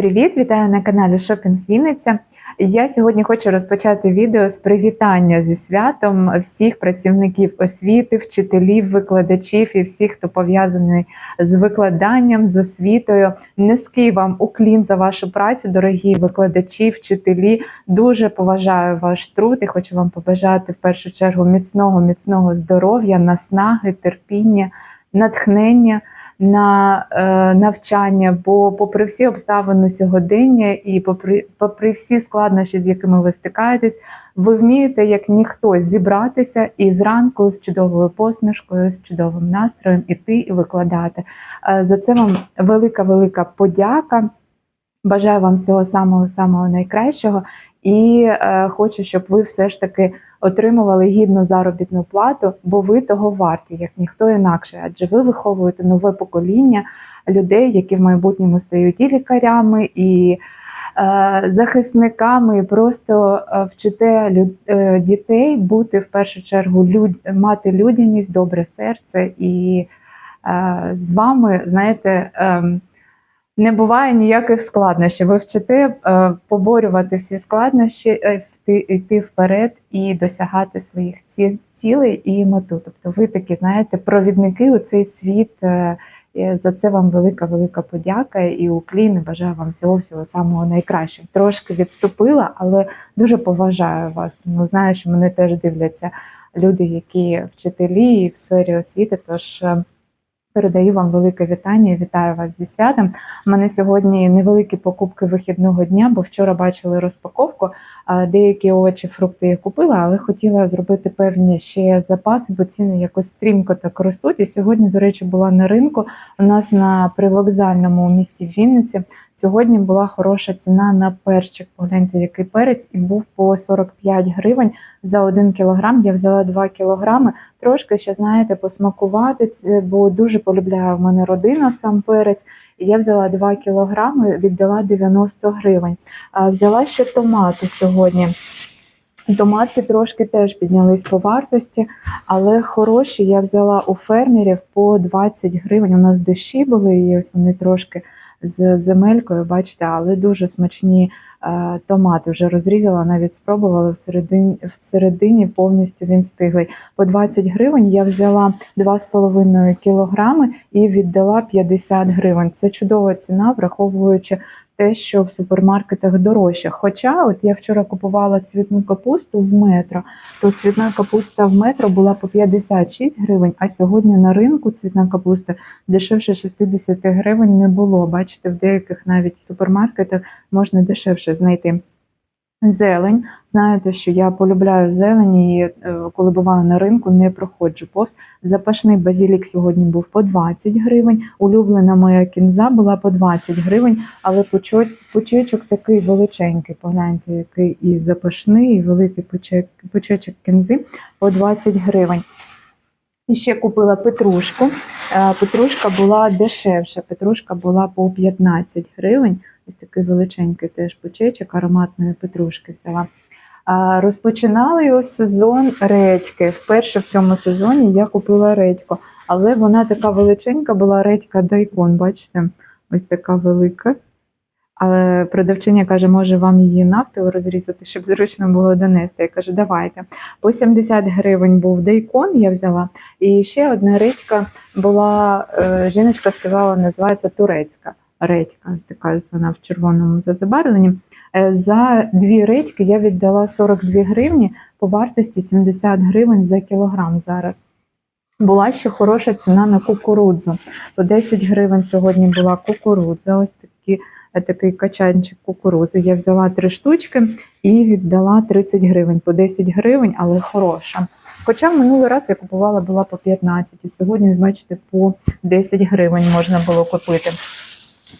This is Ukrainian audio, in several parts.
Привіт, вітаю на каналі Шопінг Вінниця. Я сьогодні хочу розпочати відео з привітання зі святом всіх працівників освіти, вчителів, викладачів і всіх, хто пов'язаний з викладанням, з освітою. Низький вам уклін за вашу працю, дорогі викладачі, вчителі. Дуже поважаю ваш труд і хочу вам побажати в першу чергу міцного, міцного здоров'я, наснаги, терпіння, натхнення на е, навчання, бо, попри всі обставини сьогодення, і попри, попри всі складнощі, з якими ви стикаєтесь, ви вмієте, як ніхто, зібратися і зранку з чудовою посмішкою, з чудовим настроєм іти і викладати. Е, за це вам велика, велика подяка. Бажаю вам всього самого самого найкращого, і е, хочу, щоб ви все ж таки отримували гідну заробітну плату, бо ви того варті, як ніхто інакше. Адже ви виховуєте нове покоління людей, які в майбутньому стають і лікарями, і е, захисниками, і просто е, вчите люд, е, дітей бути в першу чергу люд, мати людяність, добре серце, і е, з вами, знаєте. Е, не буває ніяких складнощів. Ви вчите поборювати всі складнощі, е, йти, вперед і досягати своїх ці, цілей і мету. Тобто ви такі, знаєте, провідники у цей світ. Е, і за це вам велика, велика подяка і уклін. Бажаю вам всього всього самого найкращого. Трошки відступила, але дуже поважаю вас. Тому знаю, що мене теж дивляться люди, які вчителі в сфері освіти. Тож е, Передаю вам велике вітання, вітаю вас зі святом. У мене сьогодні невеликі покупки вихідного дня, бо вчора бачили розпаковку. Деякі овочі, фрукти я купила, але хотіла зробити певні ще запаси, бо ціни якось стрімко так ростуть. І сьогодні, до речі, була на ринку. У нас на привокзальному місті Вінниці. Сьогодні була хороша ціна на перчик. Погляньте, який перець, і був по 45 гривень за 1 кілограм. Я взяла 2 кілограми. Трошки ще, знаєте, посмакувати, бо дуже полюбляє в мене родина сам перець. Я взяла 2 кілограми, віддала 90 гривень. Взяла ще томати сьогодні. Томати трошки теж піднялись по вартості, але хороші я взяла у фермерів по 20 гривень. У нас дощі були, і ось вони трошки з земелькою, бачите, але дуже смачні томати. Вже розрізала, навіть спробувала всередині, всередині повністю він стиглий. По 20 гривень я взяла 2,5 кілограми і віддала 50 гривень. Це чудова ціна, враховуючи те, що в супермаркетах дорожче. Хоча, от я вчора купувала цвітну капусту в метро, то цвітна капуста в метро була по 56 гривень, а сьогодні на ринку цвітна капуста дешевше 60 гривень не було. Бачите, в деяких навіть супермаркетах можна дешевше знайти. Зелень, знаєте, що я полюбляю зелень і е, коли буваю на ринку, не проходжу повз. Запашний базілік сьогодні був по 20 гривень. Улюблена моя кінза була по 20 гривень, але пучечок такий величенький. Погляньте, який і запашний, і великий пучечок кінзи по 20 гривень. І ще купила петрушку. Е, петрушка була дешевша, петрушка була по 15 гривень. Ось такий величенький теж почечок ароматної петрушки взяла. Розпочинали його сезон редьки. Вперше в цьому сезоні я купила редьку, але вона така величенька була редька дайкон, бачите, ось така велика. Але продавчиня каже, може вам її навпіл розрізати, щоб зручно було донести. Я кажу, давайте. По 70 гривень був дейкон, я взяла. І ще одна редька була, е, жіночка сказала, називається турецька редька, ось така вона в червоному забарвленні. Е, за дві редьки я віддала 42 гривні по вартості 70 гривень за кілограм зараз. Була ще хороша ціна на кукурудзу. По 10 гривень сьогодні була кукурудза. Ось такі, е, такий качанчик кукурудзи. Я взяла три штучки і віддала 30 гривень по 10 гривень, але хороша. Хоча минулий раз я купувала була по 15, і сьогодні, бачите, по 10 гривень можна було купити.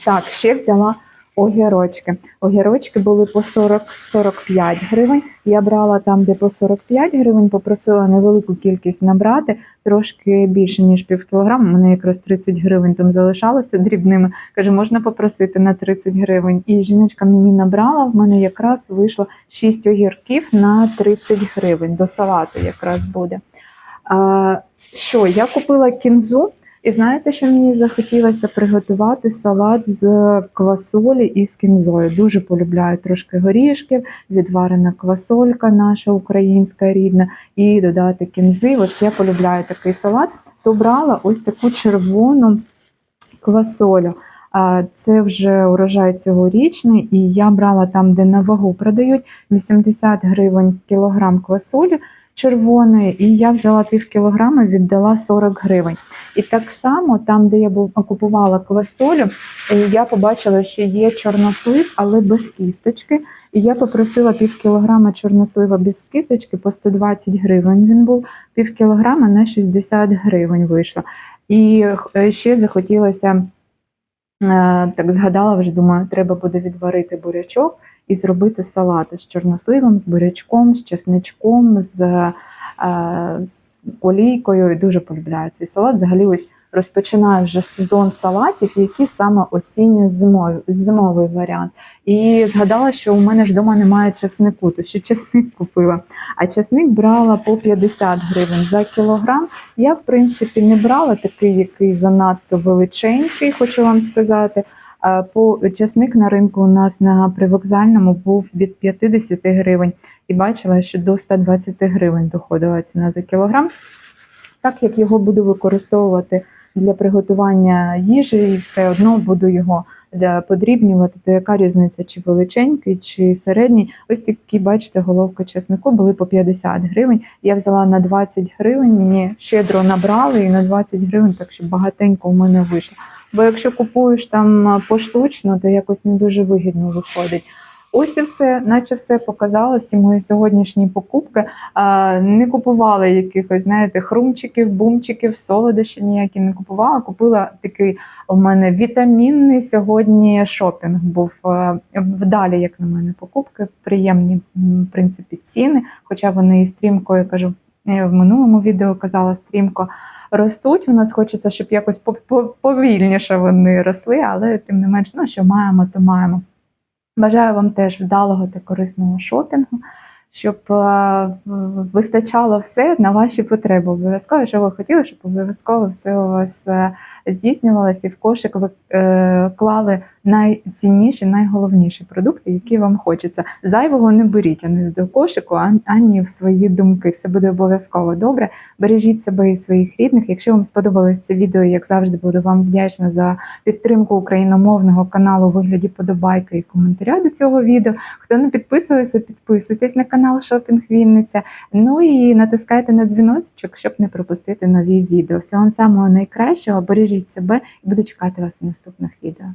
Так, ще взяла огірочки. Огірочки були по 40-45 гривень. Я брала там, де по 45 гривень, попросила невелику кількість набрати, трошки більше, ніж пів кілограма. Мене якраз 30 гривень там залишалося дрібними. Каже, можна попросити на 30 гривень. І жіночка мені набрала, в мене якраз вийшло 6 огірків на 30 гривень. До салату якраз буде. А, Що, я купила кінзу. І знаєте, що мені захотілося приготувати салат з квасолі і з кінзою. Дуже полюбляю трошки горішків, відварена квасолька наша українська рідна, і додати кінзи. Ось я полюбляю такий салат. То брала ось таку червону квасолю. Це вже урожай цьогорічний, і я брала там, де на вагу продають 80 гривень кілограм квасолі червоної, і я взяла пів кілограма, віддала 40 гривень. І так само, там, де я купувала квасолю, е, я побачила, що є чорнослив, але без кісточки. І я попросила пів кілограма чорнослива без кісточки по 120 гривень. Він був пів кілограма на 60 гривень вийшло. І е, ще захотілося. Е, Так згадала вже, думаю, треба буде відварити бурячок і зробити салат з чорносливом, з бурячком, з чесничком, з, е, з олійкою. Дуже полюбляю цей салат. Взагалі, ось розпочинаю вже сезон салатів, які саме осінньо-зимовий зимовий варіант. І згадала, що у мене ж вдома немає чеснику, то ще чесник купила. А чесник брала по 50 гривень за кілограм. Я, в принципі, не брала такий, який занадто величенький, хочу вам сказати. По часник на ринку у нас на привокзальному був від 50 гривень і бачила, що до 120 гривень доходила ціна за кілограм. Так як його буду використовувати для приготування їжі, і все одно буду його подрібнювати, то яка різниця, чи величенький, чи середній. Ось такі, бачите, головки чеснику були по 50 гривень. Я взяла на 20 гривень, мені щедро набрали і на 20 гривень, так що багатенько у мене вийшло. Бо якщо купуєш там поштучно, то якось не дуже вигідно виходить. Ось і все, наче все показала, всі мої сьогоднішні покупки. Не купувала якихось, знаєте, хрумчиків, бумчиків, солодощі ніякі не купувала. Купила такий у мене вітамінний сьогодні шопінг був вдалі, як на мене, покупки, приємні в принципі ціни, хоча вони і стрімко, я кажу, в минулому відео казала стрімко ростуть. У нас хочеться, щоб якось по- по- повільніше вони росли, але тим не менш, ну що маємо, то маємо. Бажаю вам теж вдалого та корисного шопінгу, щоб е, вистачало все на ваші потреби. Обов'язково, що ви хотіли, щоб обов'язково все у вас е, здійснювалося, і в кошик ви е, клали найцінніші, найголовніші продукти, які вам хочеться. Зайвого не беріть ані до кошику, ані в свої думки. Все буде обов'язково добре. Бережіть себе і своїх рідних. Якщо вам сподобалось це відео, як завжди, буду вам вдячна за підтримку україномовного каналу у вигляді подобайки і коментаря до цього відео. Хто не підписується, підписуйтесь на канал Шопінг Вінниця. Ну і натискайте на дзвіночок, щоб не пропустити нові відео. Всього вам самого найкращого. Бережіть себе і буду чекати вас у наступних відео.